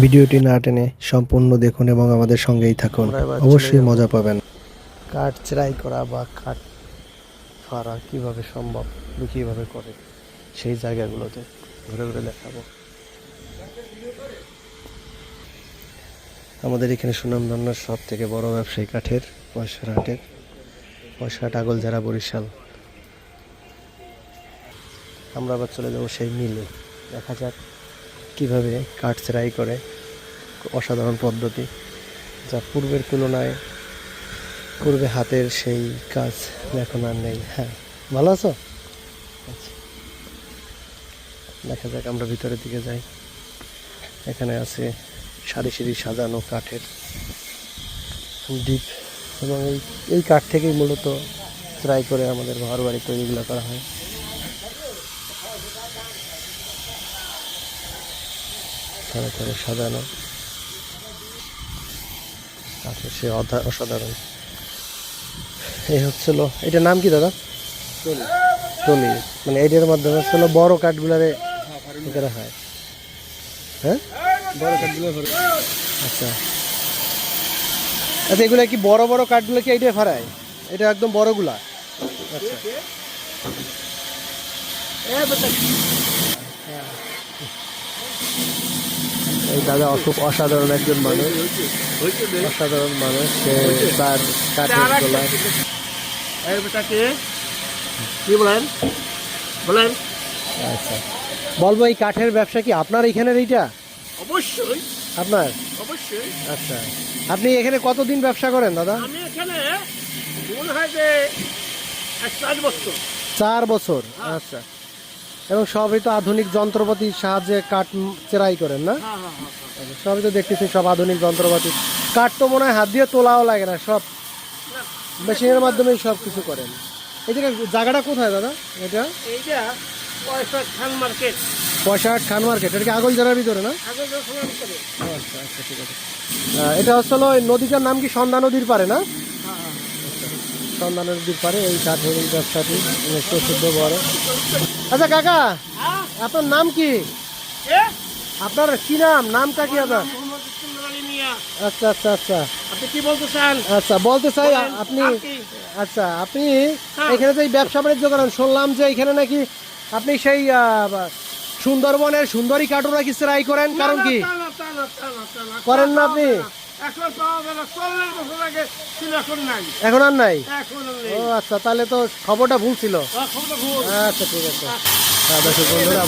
ভিডিওটি না টেনে সম্পূর্ণ দেখুন এবং আমাদের সঙ্গেই থাকুন। অবশ্যই মজা পাবেন। কাঠ চেরাই করা বা কাঠ ফাড়া কীভাবে সম্ভব কীভাবে করে সেই জায়গাগুলোতে ঘুরে ঘুরে দেখাবো। আমাদের এখানে সুনামধন্যার সব থেকে বড় ব্যবসায়ী কাঠের পয়সার হাটের পয়সাট আগল যারা বরিশাল। আমরা আবার চলে যাব সেই মিলে। দেখা যাক কীভাবে কাঠ চেরাই করে। অসাধারণ পদ্ধতি। যা পূর্বের তুলনায় পূর্বে হাতের সেই কাজ এখন আর নেই। হ্যাঁ ভালো আছো? আচ্ছা। দেখা যাক, আমরা ভিতরের দিকে যাই। এখানে আছে সারি সারি সাজানো কাঠের ডিপ এবং এই এই কাঠ থেকেই মূলত ট্রাই করে আমাদের ঘর বাড়ি তৈরিগুলো করা হয়। ধরে ধরে সাজানো। কাঠের সে অসাধারণ। এই হচ্ছিল এটার নাম কি দাদা? টলি। মানে এটার মাধ্যমে হচ্ছিল বড় কাঠগুলারে করা হয়। হ্যাঁ? বড় কাঠগুলো আচ্ছা। আচ্ছা এগুলা কি বড় বড় কাঠগুলো কি এইটাই ফারায় এটা একদম বড়গুলা। আচ্ছা। এই দাদা খুব অসাধারণ একজন মানুষ। অসাধারণ মানুষ সে তার কাঠের তোলার এই বেটাকে কি বলেন? বলেন। আচ্ছা। বলব এই কাঠের ব্যবসা কি আপনার এখানের এইটা? অবশ্যই। আপনার? অবশ্যই। আচ্ছা। আপনি এখানে কতদিন ব্যবসা করেন দাদা? আমি এখানে মনে হয় যে চার বছর। চার বছর। আচ্ছা। এবং সবই তো আধুনিক যন্ত্রপাতির সাহায্যে কাঠ চেরাই করেন না? হ্যাঁ হ্যাঁ হ্যাঁ সবই তো দেখতেছি সব আধুনিক যন্ত্রপাতি। কাঠ তো মনে হয় হাত দিয়ে তোলাও লাগে না সব মেশিনের মাধ্যমেই সব কিছু করেন। এই জায়গাটা কোথায় দাদা? এটা? এইটা পয়সা খান মার্কেট। পয়সাহাট খান মার্কেট এটা কি আগল জেলার ভিতরে না? আচ্ছা আচ্ছা ঠিক আছে। এটা হচ্ছে নদীটার নাম কি সন্ধ্যা নদীর পারে না? সন্ধ্যা নদীর পারে এই কাঠের এই ব্যবসাটি প্রসিদ্ধ বড় আচ্ছা কাকা আপনার নাম কি? আপনার কি নাম? নামটা কি আপনার? আচ্ছা আচ্ছা আচ্ছা। আপনি কি বলতে চান? আচ্ছা বলতে চাই আপনি আচ্ছা আপনি। এখানে যে ব্যবসা বাণিজ্য করেন শুনলাম যে এখানে নাকি আপনি সেই সুন্দরবনের সুন্দরী কাটুরা কি সেরাই করেন কারণ কি? করেন না আপনি? এখন পাওয়া যায় না চল্লিশ বছর আগে ছিল এখন নাই। এখন আর নাই? ও আচ্ছা তাহলে তো খবরটা ভুল ছিল। ভুল। আচ্ছা ঠিক আছে। হ্যাঁ